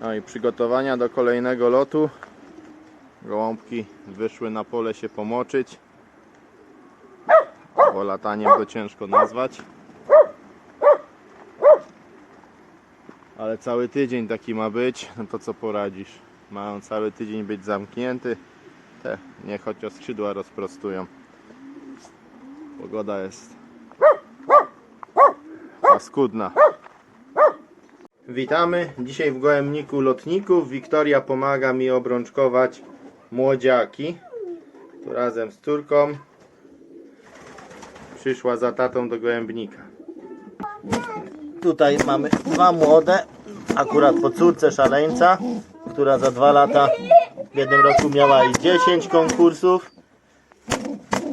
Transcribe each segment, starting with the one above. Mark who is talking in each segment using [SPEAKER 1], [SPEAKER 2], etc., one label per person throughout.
[SPEAKER 1] No i przygotowania do kolejnego lotu. Gołąbki wyszły na pole się pomoczyć. Bo lataniem to ciężko nazwać. Ale cały tydzień taki ma być, no to co poradzisz? Mają cały tydzień być zamknięty. Te niech chociaż skrzydła rozprostują. Pogoda jest paskudna. Witamy. Dzisiaj w gołębniku lotników. Wiktoria pomaga mi obrączkować młodziaki. Tu razem z córką przyszła za tatą do gołębnika. Tutaj mamy dwa młode, akurat po córce szaleńca, która za dwa lata w jednym roku miała i 10 konkursów.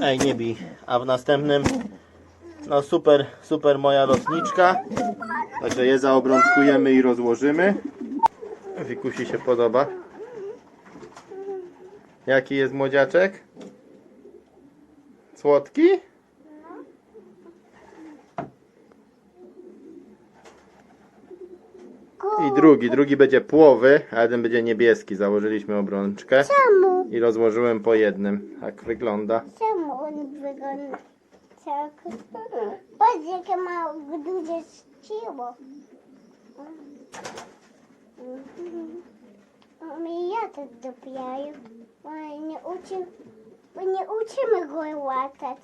[SPEAKER 1] Ej, nie bij. A w następnym, no super, super moja lotniczka. Także je zaobrączkujemy i rozłożymy. Wikusi się podoba. Jaki jest młodziaczek? Słodki? I drugi, drugi będzie płowy, a jeden będzie niebieski. Założyliśmy obrączkę
[SPEAKER 2] Czemu?
[SPEAKER 1] i rozłożyłem po jednym. Tak wygląda.
[SPEAKER 2] Czemu on wygląda tak? Patrz jakie ma duże ja to dopiero. Bo nie, uczy, bo nie uczymy go łatać.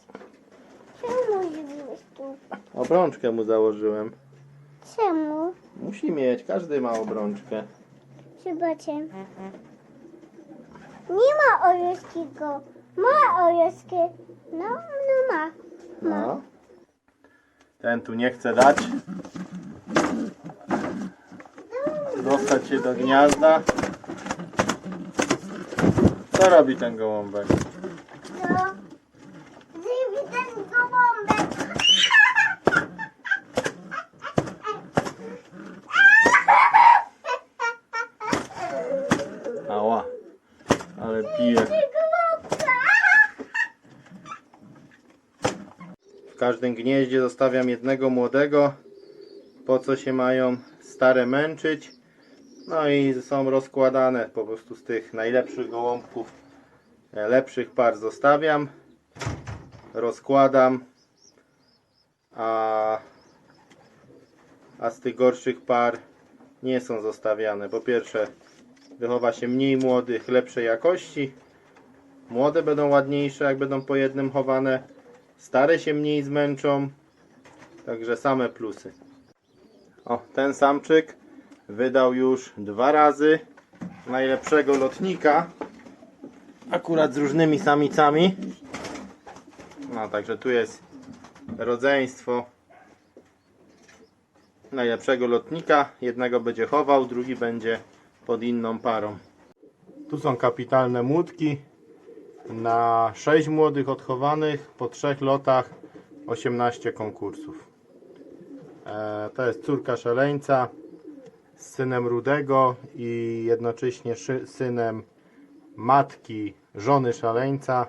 [SPEAKER 2] Czemu zrobiłeś tu?
[SPEAKER 1] Obrączkę mu założyłem.
[SPEAKER 2] Czemu?
[SPEAKER 1] Musi mieć, każdy ma obrączkę.
[SPEAKER 2] Zobaczę. Nie ma orzeskiego. Ma orzeskie. No, no ma.
[SPEAKER 1] No. Ten tu nie chce dać. Dostać się do gniazda. Co robi ten gołąbek?
[SPEAKER 2] No. Zrywi ten gołąbek.
[SPEAKER 1] Ała. Ale pije.
[SPEAKER 2] Gołąbka.
[SPEAKER 1] W każdym gnieździe zostawiam jednego młodego. Po co się mają stare męczyć? No i są rozkładane po prostu z tych najlepszych gołąbków. e, Lepszych par zostawiam. Rozkładam. A, a z tych gorszych par nie są zostawiane. Po pierwsze wychowa się mniej młodych, lepszej jakości. Młode będą ładniejsze, jak będą po jednym chowane. Stare się mniej zmęczą. Także same plusy. O, ten samczyk wydał już dwa razy najlepszego lotnika. Akurat z różnymi samicami. No, także tu jest rodzeństwo najlepszego lotnika. Jednego będzie chował, drugi będzie pod inną parą. Tu są kapitalne młódki na 6 młodych odchowanych po 3 lotach 18 konkursów. E, to jest córka szaleńca z synem Rudego i jednocześnie synem matki żony szaleńca.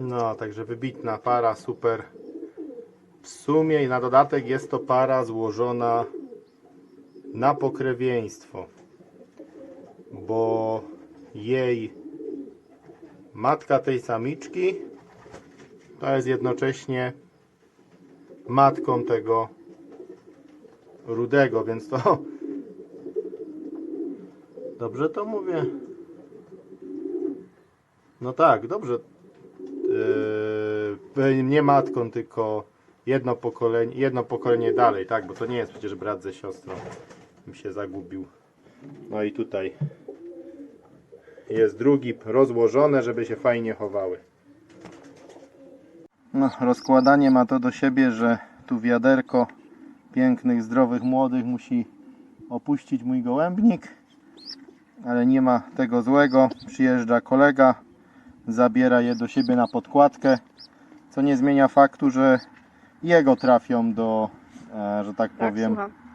[SPEAKER 1] No, także wybitna para, super. W sumie i na dodatek jest to para złożona na pokrewieństwo, bo jej matka tej samiczki to jest jednocześnie matką tego rudego, więc to dobrze to mówię. No tak, dobrze. Yy, nie matką, tylko jedno pokolenie, jedno pokolenie dalej, tak, bo to nie jest przecież brat ze siostrą. Mi się zagubił. No i tutaj jest drugi rozłożone, żeby się fajnie chowały. No, rozkładanie ma to do siebie, że tu wiaderko pięknych, zdrowych, młodych musi opuścić mój gołębnik. Ale nie ma tego złego. Przyjeżdża kolega, zabiera je do siebie na podkładkę, co nie zmienia faktu, że jego trafią do, e, że tak powiem,
[SPEAKER 3] słucham.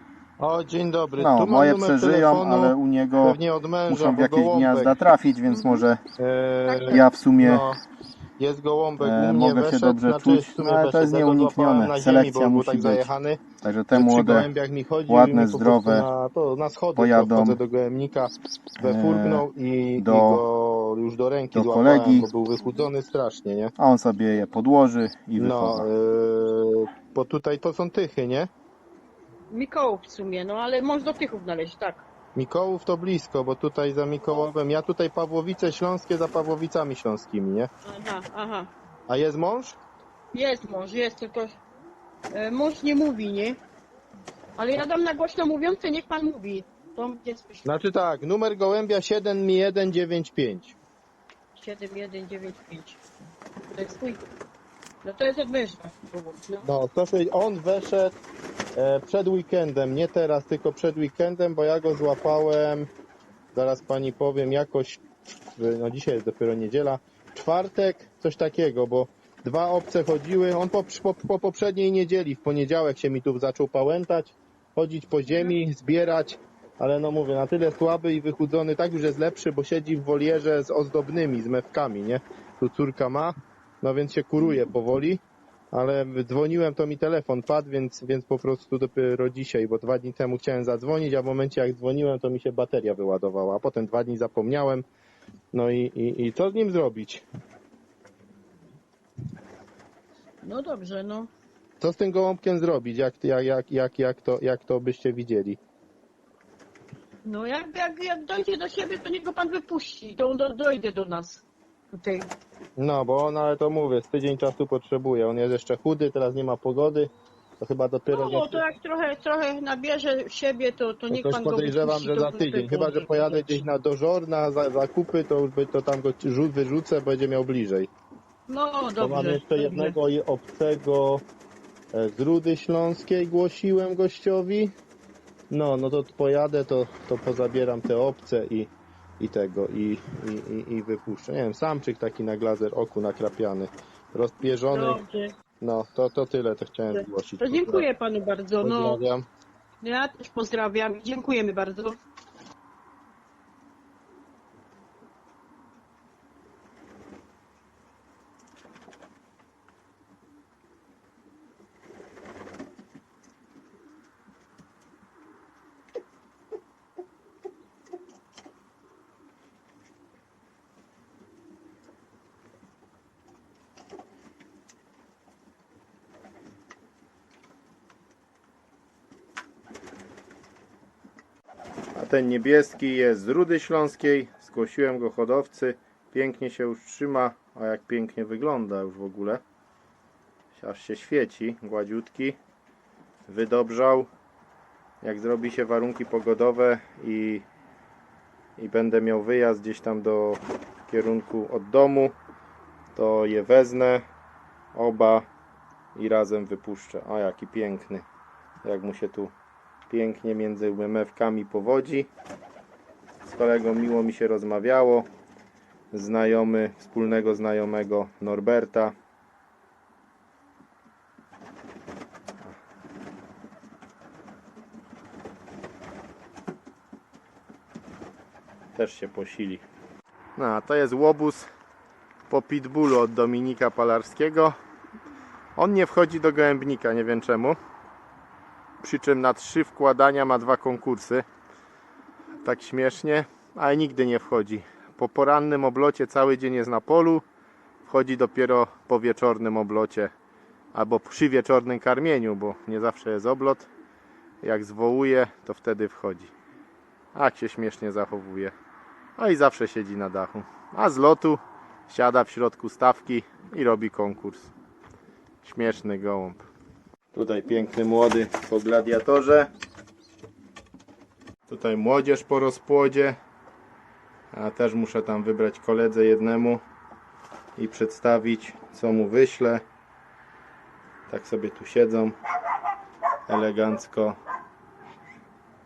[SPEAKER 4] O, dzień dobry.
[SPEAKER 1] no,
[SPEAKER 4] tu
[SPEAKER 1] moje przeżyją,
[SPEAKER 4] telefonu,
[SPEAKER 1] ale u niego
[SPEAKER 4] męża,
[SPEAKER 1] muszą w jakieś
[SPEAKER 4] gołąbek.
[SPEAKER 1] gniazda trafić, więc może
[SPEAKER 4] E,
[SPEAKER 1] ja w sumie
[SPEAKER 4] no, Jest gołąbek
[SPEAKER 3] E, mogę się
[SPEAKER 4] weszedł,
[SPEAKER 3] dobrze
[SPEAKER 4] znaczy
[SPEAKER 3] czuć, no, ale to jest nieuniknione.
[SPEAKER 4] ziemi,
[SPEAKER 3] Selekcja musi
[SPEAKER 4] tak
[SPEAKER 3] być.
[SPEAKER 4] zajechany,
[SPEAKER 3] Także te młode ładne, zdrowe
[SPEAKER 4] na, to, na schody
[SPEAKER 3] pojadą,
[SPEAKER 4] do gołębnika, wefurgnął i,
[SPEAKER 3] do-
[SPEAKER 4] i go już do ręki
[SPEAKER 3] do
[SPEAKER 4] złapałem,
[SPEAKER 3] kolegi.
[SPEAKER 4] bo był wychudzony strasznie, nie?
[SPEAKER 3] a on sobie je podłoży i
[SPEAKER 4] No,
[SPEAKER 3] wychowa.
[SPEAKER 4] yy, bo tutaj to są tychy, nie?
[SPEAKER 5] Mikołów w sumie, no ale może do Tychów naleźć, tak.
[SPEAKER 4] Mikołów to blisko, bo tutaj za Mikołowem, ja tutaj Pawłowice Śląskie za Pawłowicami Śląskimi, nie?
[SPEAKER 5] Aha, aha.
[SPEAKER 4] A jest mąż?
[SPEAKER 5] Jest mąż, jest, tylko e, mąż nie mówi, nie? Ale ja dam na głośno mówiące, niech pan mówi. To będzie słyszeć.
[SPEAKER 4] Znaczy tak, numer gołębia 7195.
[SPEAKER 5] 7195. To jest twój. No to jest od męża. No.
[SPEAKER 4] No, to się- on weszedł przed weekendem, nie teraz, tylko przed weekendem, bo ja go złapałem, zaraz pani powiem, jakoś, no dzisiaj jest dopiero niedziela, czwartek, coś takiego, bo dwa obce chodziły, on po, po, po poprzedniej niedzieli, w poniedziałek się mi tu zaczął pałętać, chodzić po ziemi, zbierać, ale no mówię, na tyle słaby i wychudzony, tak już jest lepszy, bo siedzi w wolierze z ozdobnymi, z mewkami, nie? Tu córka ma, no więc się kuruje powoli ale dzwoniłem, to mi telefon padł, więc, więc po prostu dopiero dzisiaj, bo dwa dni temu chciałem zadzwonić, a w momencie jak dzwoniłem, to mi się bateria wyładowała, a potem dwa dni zapomniałem. No i, i, i co z nim zrobić?
[SPEAKER 5] no dobrze, no.
[SPEAKER 4] Co z tym gołąbkiem zrobić? Jak, jak, jak, jak, jak, to, jak to byście widzieli?
[SPEAKER 5] No jak, jak, jak dojdzie do siebie, to niech go pan wypuści. To on do, dojdzie do nas. Tutaj.
[SPEAKER 4] No, bo on, ale to mówię, z tydzień czasu potrzebuje. On jest jeszcze chudy, teraz nie ma pogody, to chyba dopiero...
[SPEAKER 5] No, to jak trochę, trochę nabierze siebie, to, to niech
[SPEAKER 4] Coś
[SPEAKER 5] pan go
[SPEAKER 4] podejrzewam,
[SPEAKER 5] wypuści,
[SPEAKER 4] że
[SPEAKER 5] to
[SPEAKER 4] za tydzień. Chyba, że pojadę gdzieś na dożor, na za- zakupy, to już by to tam go rzut wyrzucę, będzie miał bliżej.
[SPEAKER 5] No
[SPEAKER 4] To
[SPEAKER 5] dobrze.
[SPEAKER 4] mam jeszcze
[SPEAKER 5] dobrze.
[SPEAKER 4] jednego i obcego e, z Rudy Śląskiej, głosiłem gościowi. No, no to pojadę, to, to pozabieram te obce i, i tego, i, i, i, i wypuszczę. Nie wiem, samczyk taki na glazer oku nakrapiany, rozpierzony.
[SPEAKER 5] Dobrze.
[SPEAKER 4] No, to, to tyle, to chciałem zgłosić.
[SPEAKER 5] To dziękuję panu bardzo. No,
[SPEAKER 4] Pozdrawiam.
[SPEAKER 5] ja też pozdrawiam dziękujemy bardzo.
[SPEAKER 1] Ten niebieski jest z Rudy Śląskiej. Zgłosiłem go hodowcy. Pięknie się już trzyma, a jak pięknie wygląda już w ogóle. Aż się świeci, gładziutki. Wydobrzał. Jak zrobi się warunki pogodowe i, i będę miał wyjazd gdzieś tam do kierunku od domu, to je wezmę oba i razem wypuszczę. O jaki piękny. Jak mu się tu pięknie między mewkami powodzi. Z kolegą miło mi się rozmawiało. Znajomy, wspólnego znajomego Norberta. Też się posili. No, a to jest łobuz po pitbullu od Dominika Palarskiego. On nie wchodzi do gołębnika, nie wiem czemu przy czym na trzy wkładania ma dwa konkursy. Tak śmiesznie, ale nigdy nie wchodzi. Po porannym oblocie cały dzień jest na polu, wchodzi dopiero po wieczornym oblocie albo przy wieczornym karmieniu, bo nie zawsze jest oblot. Jak zwołuje, to wtedy wchodzi. A jak się śmiesznie zachowuje. A i zawsze siedzi na dachu. A z lotu siada w środku stawki i robi konkurs. Śmieszny gołąb. Tutaj piękny młody po gladiatorze. Tutaj młodzież po rozpłodzie. A też muszę tam wybrać koledze jednemu i przedstawić co mu wyślę. Tak sobie tu siedzą elegancko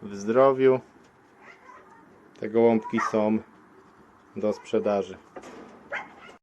[SPEAKER 1] w zdrowiu. Te gołąbki są do sprzedaży.